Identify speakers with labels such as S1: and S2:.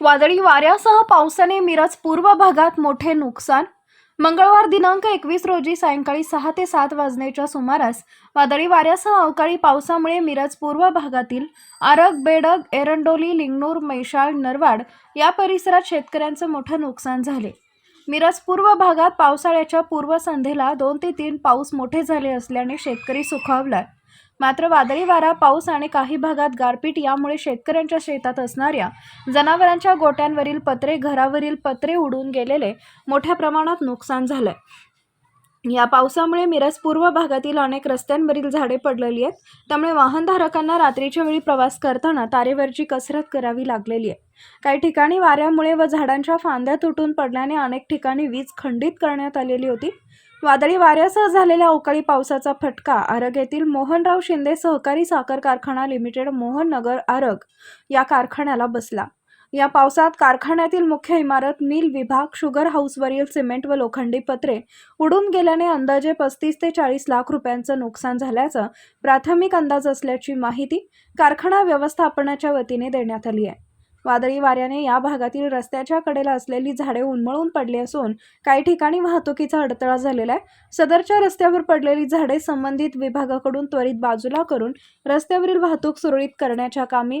S1: वादळी वाऱ्यासह पावसाने मिरज पूर्व भागात मोठे नुकसान. मंगळवार दिनांक एकवीस रोजी सायंकाळी सहा ते सात वाजण्याच्या सुमारास वादळी वाऱ्यासह अवकाळी पावसामुळे मिरज पूर्व भागातील आरग बेडग एरंडोली लिंगणूर मैशाळ नरवाड या परिसरात शेतकऱ्यांचं मोठं नुकसान झाले. मिरज पूर्व भागात पावसाळ्याच्या पूर्वसंध्येला दोन ते तीन पाऊस मोठे झाले असल्याने शेतकरी सुखावलाय मात्र वादळी वारा पाऊस आणि काही भागात गारपीट यामुळे शेतकऱ्यांच्या शेतात असणाऱ्या जनावरांच्या गोट्यांवरील पत्रे घरावरील पत्रे उडून गेलेले मोठ्या प्रमाणात नुकसान झालंय. या पावसामुळे मिरज पूर्व भागातील अनेक रस्त्यांवरील झाडे पडलेली आहेत. त्यामुळे वाहनधारकांना रात्रीच्या वेळी प्रवास करताना तारेवरची कसरत करावी लागलेली आहे. काही ठिकाणी वाऱ्यामुळे व झाडांच्या फांद्या तुटून पडल्याने अनेक ठिकाणी वीज खंडित करण्यात आलेली होती. वादळी वाऱ्यासह झालेल्या अवकाळी पावसाचा फटका आरग येथील मोहनराव शिंदे सहकारी साखर कारखाना लिमिटेड मोहन नगर आरग या कारखान्याला बसला. या पावसात कारखान्यातील मुख्य इमारत मिल विभाग शुगर हाऊसवरील सिमेंट व लोखंडी पत्रे उडून गेल्याने अंदाजे पस्तीस ते चाळीस लाख रुपयांचं नुकसान झाल्याचं प्राथमिक अंदाज असल्याची माहिती कारखाना व्यवस्थापनाच्या वतीने देण्यात आली आहे. वादळी वाऱ्याने या भागातील रस्त्याच्या कडेला असलेली झाडे उन्मळून पडली असून काही ठिकाणी वाहतुकीचा अडथळा झालेला आहे. सदरच्या रस्त्यावर पडलेली झाडे संबंधित विभागाकडून त्वरित बाजूला करून रस्त्यावरील वाहतूक सुरळीत करण्याच्या कामी